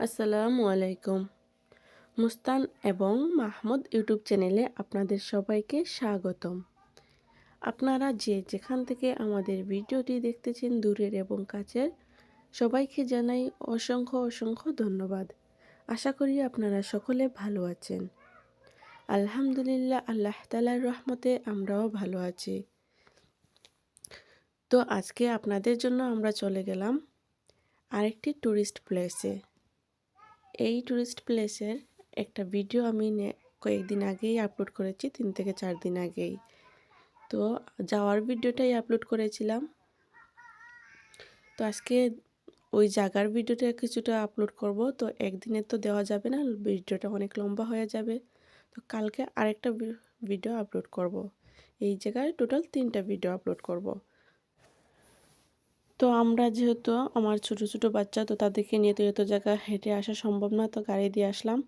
আসসালামু আলাইকুম। মুস্তান এবং মাহমুদ ইউটিউব চ্যানেলে আপনাদের সবাইকে স্বাগতম। আপনারা যে যেখান থেকে আমাদের ভিডিওটি দেখতেছেন, দূরের এবং কাছের, সবাইকে জানাই অসংখ্য অসংখ্য ধন্যবাদ। আশা করি আপনারা সকলে ভালো আছেন। আলহামদুলিল্লাহ, আল্লাহ তালার রহমতে আমরাও ভালো আছি। তো আজকে আপনাদের জন্য আমরা চলে গেলাম আরেকটি ট্যুরিস্ট প্লেসে। এই ট্যুরিস্ট প্লেসের একটা ভিডিও আমি কয়েকদিন আগেই আপলোড করেছি, তিন থেকে চার দিন আগেই। তো যাওয়ার ভিডিওটাই আপলোড করেছিলাম। তো আজকে ওই জায়গার ভিডিওটা কিছুটা আপলোড করব, তো একদিনে তো দেওয়া যাবে না ভিডিওটা অনেক লম্বা হয়ে যাবে। তো কালকে আরেকটা ভিডিও আপলোড করব। এই জায়গায় টোটাল তিনটা ভিডিও আপলোড করব। তো আমরা যেহেতু আমার ছোট ছোট বাচ্চা, তো তাদেরকে নিয়ে তো এত জায়গা হেঁটে আসা সম্ভব না, তো গাড়ি দিয়ে আসলাম।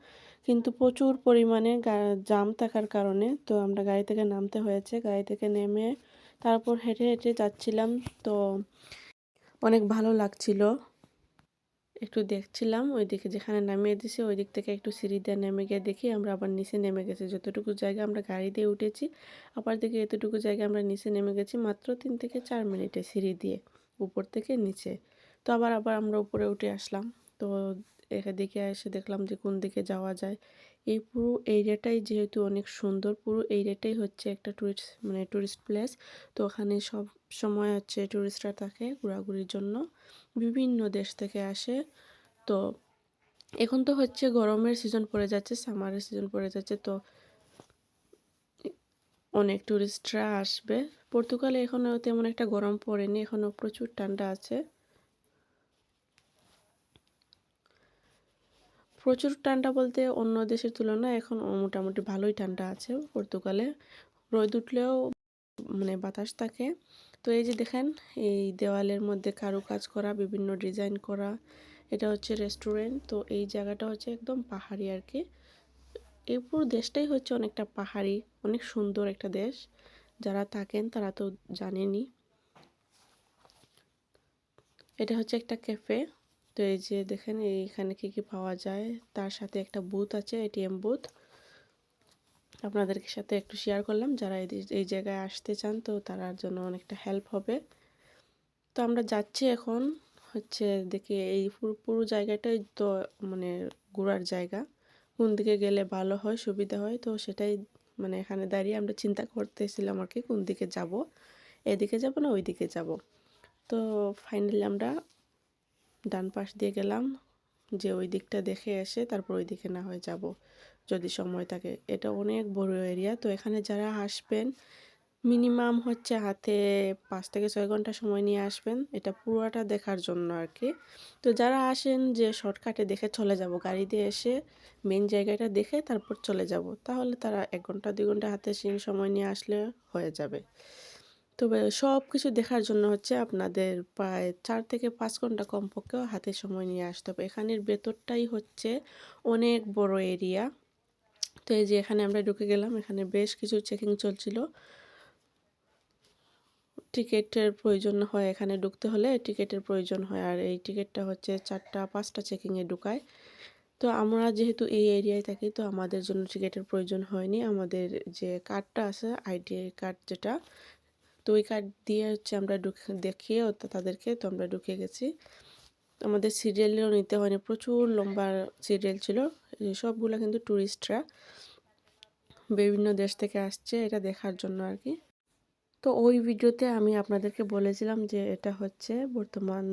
কিন্তু প্রচুর পরিমাণে জাম থাকার কারণে তো আমরা গাড়ি থেকে নামতে হয়েছে। গাড়ি থেকে নেমে তারপর হেঁটে হেঁটে যাচ্ছিলাম, তো অনেক ভালো লাগছিল। একটু দেখছিলাম ওই দিকে যেখানে নামিয়ে দিছে ওই দিক থেকে একটু সিঁড়ি দিয়ে নেমে গিয়ে দেখি, আমরা আবার নিচে নেমে গেছি। যতটুকু জায়গা আমরা গাড়ি দিয়ে উঠেছি আবার দেখি এতটুকু জায়গা আমরা নিচে নেমে গেছি মাত্র তিন থেকে চার মিনিটে সিঁড়ি দিয়ে। উপর থেকে নিচে। তো আবার আবার আমরা উপরে উঠে আসলাম। তো দিকে এসে দেখলাম যে কোন দিকে যাওয়া যায়। এই পুরো এরিয়াটাই যেহেতু অনেক সুন্দর, পুরো এরিয়াটাই হচ্ছে একটা টুরিস্ট মানে টুরিস্ট প্লেস তো ওখানে সব সময় হচ্ছে টুরিস্টরা থাকে ঘোরাঘুরির জন্য। বিভিন্ন দেশ থেকে আসে। তো এখন তো হচ্ছে গরমের সিজন পড়ে যাচ্ছে সামারের সিজন পড়ে যাচ্ছে। তো অনেক ট্যুরিস্টরা আসবে। পর্তুগালে এখনও তেমন একটা গরম পড়েনি এখনও প্রচুর ঠান্ডা আছে। প্রচুর ঠান্ডা বলতে অন্য দেশের তুলনায় এখন মোটামুটি ভালোই ঠান্ডা আছে পর্তুগালে। রোদ উঠলেও মানে বাতাস থাকে। তো এই যে দেখেন, এই দেওয়ালের মধ্যে কাজ করা, বিভিন্ন ডিজাইন করা, এটা হচ্ছে রেস্টুরেন্ট তো এই জায়গাটা হচ্ছে একদম পাহাড়ি আর কি। এই পুরো দেশটাই হচ্ছে অনেকটা পাহাড়ি, অনেক সুন্দর একটা দেশ। যারা থাকেন তারা তো জানেনই। এটা হচ্ছে একটা ক্যাফে তো এই যে দেখেন, এইখানে কি কি পাওয়া যায়? তার সাথে একটা বুথ আছে এটিএম বুথ আপনাদেরকে সাথে একটু শেয়ার করলাম। যারা এই জায়গায় আসতে চান তো তার জন্য অনেকটা হেল্প হবে। তো আমরা যাচ্ছি এখন হচ্ছে দেখি এই পুরো পুরো জায়গাটাই তো মানে ঘোরার জায়গা। কোন দিকে গেলে ভালো হয়, সুবিধা হয়, তো সেটাই মানে এখানে দাঁড়িয়ে আমরা চিন্তা করতেছিলাম আর কি, কোন দিকে যাব, এদিকে যাব না ওই দিকে যাব। তো ফাইনালি আমরা ডান পাশ দিয়ে গেলাম, যে ওই দিকটা দেখে এসে তারপর ওই দিকে না হয়ে যাব, যদি সময় থাকে। এটা অনেক বড় এরিয়া তো এখানে যারা আসবেন মিনিমাম হচ্ছে হাতে পাঁচ থেকে ছয় ঘণ্টা সময় নিয়ে আসবেন। এটা পুরোটা দেখার জন্য আর কি তো যারা আসেন যে শর্টকাটে দেখে চলে যাব গাড়ি দিয়ে এসে মেন জায়গাটা দেখে তারপর চলে যাব, তাহলে তারা এক ঘণ্টা, দুই ঘণ্টা হাতে সময় নিয়ে আসলে হয়ে যাবে। তবে সব কিছু দেখার জন্য হচ্ছে আপনাদের প্রায় চার থেকে পাঁচ ঘণ্টা কমপক্ষেও হাতে সময় নিয়ে আসতে হবে। এখানের ভেতরটাই হচ্ছে অনেক বড় এরিয়া তো এই যে এখানে আমরা ঢুকে গেলাম, এখানে বেশ কিছু চেকিং চলছিল। টিকিটের প্রয়োজন হয় এখানে ঢুকতে হলে টিকিটের প্রয়োজন হয়। আর এই টিকিটটা হচ্ছে চারটা, পাঁচটা চেকিংয়ে ঢুকায়। তো আমরা যেহেতু এই এরিয়ায় থাকি, তো আমাদের জন্য টিকিটের প্রয়োজন হয়নি। আমাদের যে কার্ডটা আছে, আইডি কার্ড যেটা, তো ওই কার্ড দিয়ে হচ্ছে আমরা ঢুকে, দেখিয়ে তাদেরকে, তো আমরা ঢুকে গেছি। আমাদের সিরিয়ালও নিতে হয়নি, প্রচুর লম্বা সিরিয়াল ছিল। সবগুলো কিন্তু ট্যুরিস্টরা বিভিন্ন দেশ থেকে আসছে এটা দেখার জন্য আর কি। তো ওই ভিডিওতে আমি আপনাদেরকে বলেছিলাম যে এটা হচ্ছে বর্তমান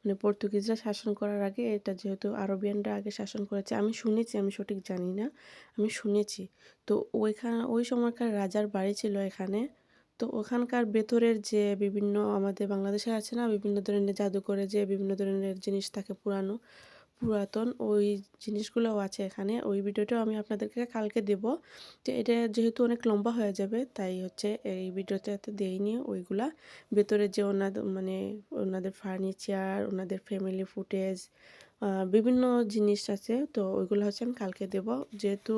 মানে পর্তুগিজরা শাসন করার আগে এটা যেহেতু আরবিয়ানরা আগে শাসন করেছে, আমি শুনেছি, আমি সঠিক জানি না, আমি শুনেছি। তো ওইখানে, ওই সময়কার রাজার বাড়ি ছিল এখানে। তো ওখানকার ভেতরের যে বিভিন্ন আমাদের বাংলাদেশে আছে না, বিভিন্ন ধরনের জাদুঘরে যে বিভিন্ন ধরনের জিনিস থাকে পুরানো পুরাতন ওই জিনিসগুলোও আছে এখানে। ওই ভিডিওটাও আমি আপনাদেরকে কালকে দেব। তো এটা যেহেতু অনেক লম্বা হয়ে যাবে, তাই হচ্ছে এই ভিডিওতে দেইনি ওইগুলা। ভেতরে যে ওনাদের মানে ওনাদের ফার্নিচার ওনাদের ফ্যামিলি ফুটেজ বিভিন্ন জিনিস আছে, তো ওইগুলো হচ্ছে আমি কালকে দেব। যেহেতু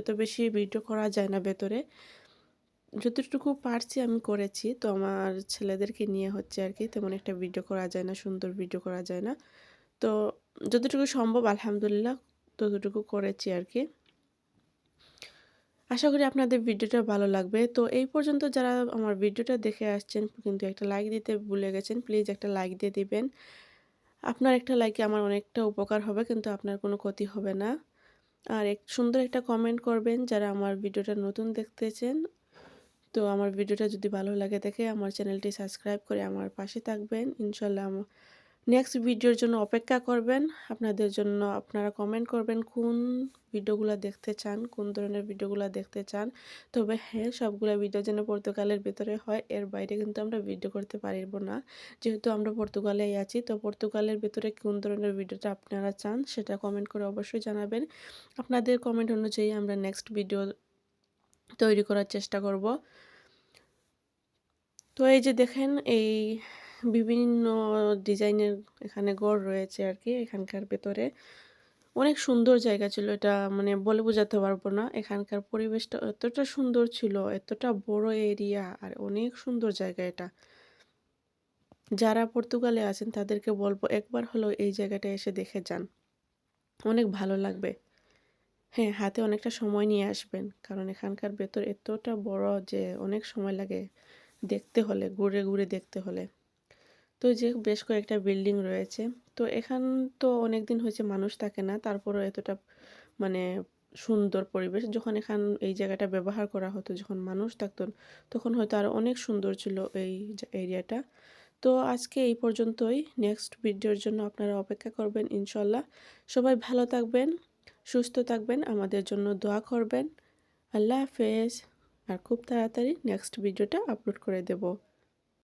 এত বেশি ভিডিও করা যায় না ভেতরে, যতটুকু পারছি আমি করেছি। তো আমার ছেলেদেরকে নিয়ে হচ্ছে আর কি তেমন একটা ভিডিও করা যায় না, সুন্দর ভিডিও করা যায় না। তো যতটুকু সম্ভব আলহামদুলিল্লাহ ততটুকু করেছি আর কি। আশা করি আপনাদের ভিডিওটা ভালো লাগবে। তো এই পর্যন্ত যারা আমার ভিডিওটা দেখে আসছেন, কিন্তু একটা লাইক দিতে ভুলে গেছেন প্লিজ একটা লাইক দিয়ে দিবেন। আপনার একটা লাইকে আমার অনেকটা উপকার হবে, কিন্তু আপনার কোনো ক্ষতি হবে না। আর এক, সুন্দর একটা কমেন্ট করবেন যারা আমার ভিডিওটা নতুন দেখতেছেন। তো আমার ভিডিওটা যদি ভালো লাগে দেখে আমার চ্যানেলটি সাবস্ক্রাইব করে আমার পাশে থাকবেন। ইনশাল্লাহ নেক্সট ভিডিওর জন্য অপেক্ষা করবেন। আপনাদের জন্য আপনারা কমেন্ট করবেন কোন ভিডিওগুলো দেখতে চান, কোন ধরনের ভিডিওগুলো দেখতে চান। তবে হ্যাঁ সবগুলো ভিডিও যেন পর্তুগালের ভেতরে হয়, এর বাইরে কিন্তু আমরা ভিডিও করতে পারিব না। যেহেতু আমরা পর্তুগালেই আছি, তো পর্তুগালের ভেতরে কোন ধরনের ভিডিওটা আপনারা চান সেটা কমেন্ট করে অবশ্যই জানাবেন। আপনাদের কমেন্ট অনুযায়ী আমরা নেক্সট ভিডিও তৈরি করার চেষ্টা করব। তো এই যে দেখেন, এই বিভিন্ন ডিজাইনের এখানে গড় রয়েছে আর কি এখানকার ভেতরে। অনেক সুন্দর জায়গা ছিল এটা মানে বলে বোঝাতে পারব না। এখানকার পরিবেশটা এতটা সুন্দর ছিল, এতটা বড় এরিয়া, আর অনেক সুন্দর জায়গা এটা। যারা পর্তুগালে আছেন তাদেরকে বলব একবার হলেও এই জায়গাটা এসে দেখে যান। অনেক ভালো লাগবে। হ্যাঁ হাতে অনেকটা সময় নিয়ে আসবেন, কারণ এখানকার ভেতর এতটা বড় যে অনেক সময় লাগে দেখতে হলে, ঘুরে ঘুরে দেখতে হলে। তো যে বেশ কয়েকটা বিল্ডিং রয়েছে। তো এখান তো অনেক দিন হয়েছে মানুষ থাকে না, তারপরও এতটা মানে সুন্দর পরিবেশ। যখন এখান এই জায়গাটা ব্যবহার করা হতো, যখন মানুষ থাকতো, তখন হয়তো আরও অনেক সুন্দর ছিল এই এরিয়াটা। তো আজকে এই পর্যন্তই। নেক্সট ভিডিওর জন্য আপনারা অপেক্ষা করবেন ইনশাল্লাহ। সবাই ভালো থাকবেন, সুস্থ থাকবেন, আমাদের জন্য দোয়া করবেন। আল্লাহ হাফেজ। আর খুব তাড়াতাড়ি নেক্সট ভিডিওটা আপলোড করে দেবো।